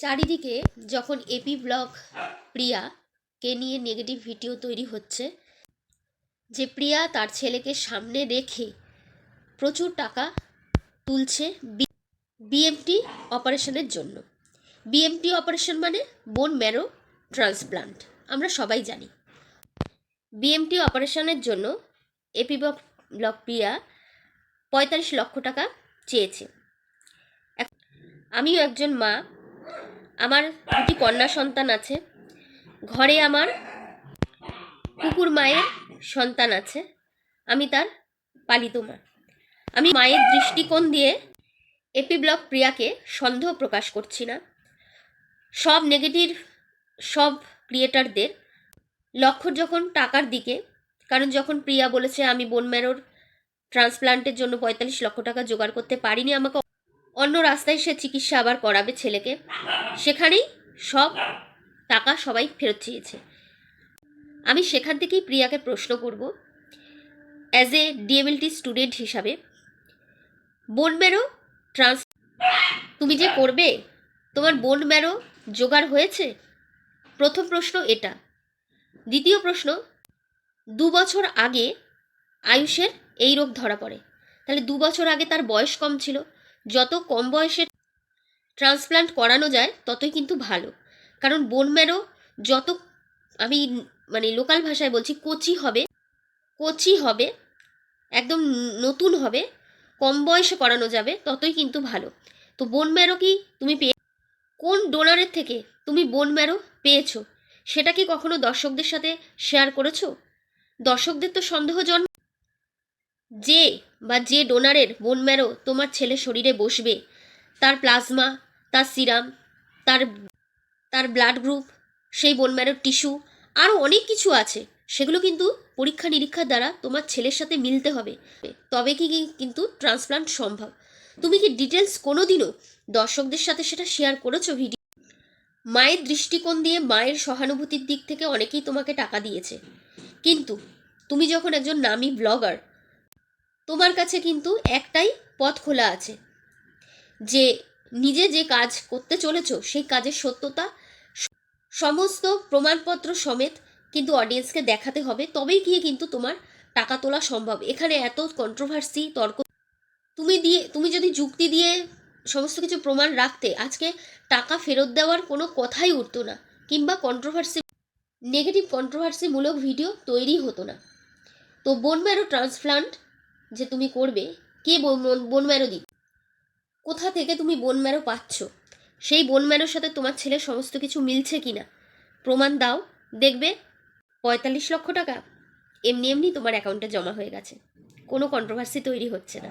চারিদিকে যখন AP blog প্রিয়া কে নিয়ে নেগেটিভ ভিডিও তৈরি হচ্ছে, যে প্রিয়া তার ছেলেকে সামনে রেখে প্রচুর টাকা তুলছে বিএমটি অপারেশনের জন্য। বিএমটি অপারেশন মানে বোন ম্যারো ট্রান্সপ্লান্ট আমরা সবাই জানি। বিএমটি অপারেশনের জন্য এপি ব্লক প্রিয়া পঁয়তাল্লিশ লক্ষ টাকা চেয়েছে। আমিও একজন মা আমার দুটি কন্যা সন্তান আছে। ঘরে আমার কুকুর মায়ের সন্তান আছে। আমি তার পালিত মা। আমি মায়ের দৃষ্টিকোণ দিয়ে এপি ব্লক প্রিয়াকে সন্দেহ প্রকাশ করছি না। সব নেগেটিভ, সব ক্রিয়েটারদের লক্ষ্য যখন টাকার দিকে, কারণ যখন প্রিয়া বলেছে আমি বোন ম্যারোর ট্রান্সপ্লান্টের জন্য পঁয়তাল্লিশ লক্ষ টাকা জোগাড় করতে পারিনি, আমাকে অন্য রাস্তায় সে চিকিৎসা আবার করাবে ছেলেকে। সেখানেই সব টাকা সবাই ফেরত চেয়েছে। আমি সেখান থেকেই প্রিয়াকে প্রশ্ন করব। অ্যাজ এ ডিএমএলটি স্টুডেন্ট হিসাবে বোন ম্যারো ট্রান্স তুমি যে করবে, তোমার বোন ম্যারো জোগাড় হয়েছে? প্রথম প্রশ্ন এটা। দ্বিতীয় প্রশ্ন, দু বছর আগে আয়ুষের এই রোগ ধরা পড়ে। তাহলে দু বছর আগে তার বয়স কম ছিল। যত কম বয়সে ট্রান্সপ্লান্ট করানো যায়, ততই কিন্তু ভালো। কারণ বোন ম্যারো যত, আমি মানে লোকাল ভাষায় বলছি কচি হবে কচি হবে, একদম নতুন হবে, কম বয়সে করানো যাবে, ততই কিন্তু ভালো। তো বোন ম্যারো কি তুমি পেয়ে, কোন ডোনারের থেকে তুমি বোন ম্যারো পেয়েছ? সেটা কি কখনো দর্শকদের সাথে শেয়ার করেছ? দর্শকদের তো সন্দেহ জন্ম যে বা যে ডোনারের বোন ম্যারো তোমার ছেলে শরীরে বসবে, তার প্লাজমা তার সিরাম তার তার ব্লাড গ্রুপ সেই বোন ম্যারোর টিস্যু আরও অনেক কিছু আছে। সেগুলো কিন্তু পরীক্ষা নিরীক্ষার দ্বারা তোমার ছেলের সাথে মিলতে হবে। তবে কি কিন্তু ট্রান্সপ্লান্ট সম্ভব? তুমি কি ডিটেলস কোনো দিনও দর্শকদের সাথে সেটা শেয়ার করেছ ভিডিও মায়ের দৃষ্টিকোণ দিয়ে মায়ের সহানুভূতির দিক থেকে অনেকেই তোমাকে টাকা দিয়েছে। কিন্তু তুমি যখন একজন নামী ব্লগার তোমার কাছে কিন্তু একটাই পথ খোলা আছে। যে নিজে যে কাজ করতে চলেছো, সেই কাজের সত্যতা, সমস্ত প্রমাণপত্র সমেত কিন্তু অডিয়েন্সকে দেখাতে হবে, তবেই গিয়ে কিন্তু তোমার টাকা তোলা সম্ভব। এখানে এত কন্ট্রোভার্সি তর্ক, তুমি দিয়ে, তুমি যদি যুক্তি দিয়ে সমস্ত কিছু প্রমাণ রাখতে, আজকে টাকা ফেরত দেওয়ার কোনো কথাই উঠতো না, কিংবা কন্ট্রোভার্সি নেগেটিভ কন্ট্রোভার্সিমূলক ভিডিও তৈরি হতো না। তো বোন ট্রান্সপ্লান্ট যে তুমি করবে? কে বোন ম্যারো দিবে? কোথা থেকে তুমি বোন ম্যারো পাচ্ছ? সেই বোন ম্যারোর সাথে তোমার ছেলে সমস্ত কিছু মিলছে কি না প্রমাণ দাও। দেখবে? পঁয়তাল্লিশ লক্ষ টাকা। এমনি এমনি তোমার অ্যাকাউন্টে জমা হয়ে গেছে। কোনো কন্ট্রোভার্সি তৈরি হচ্ছে না।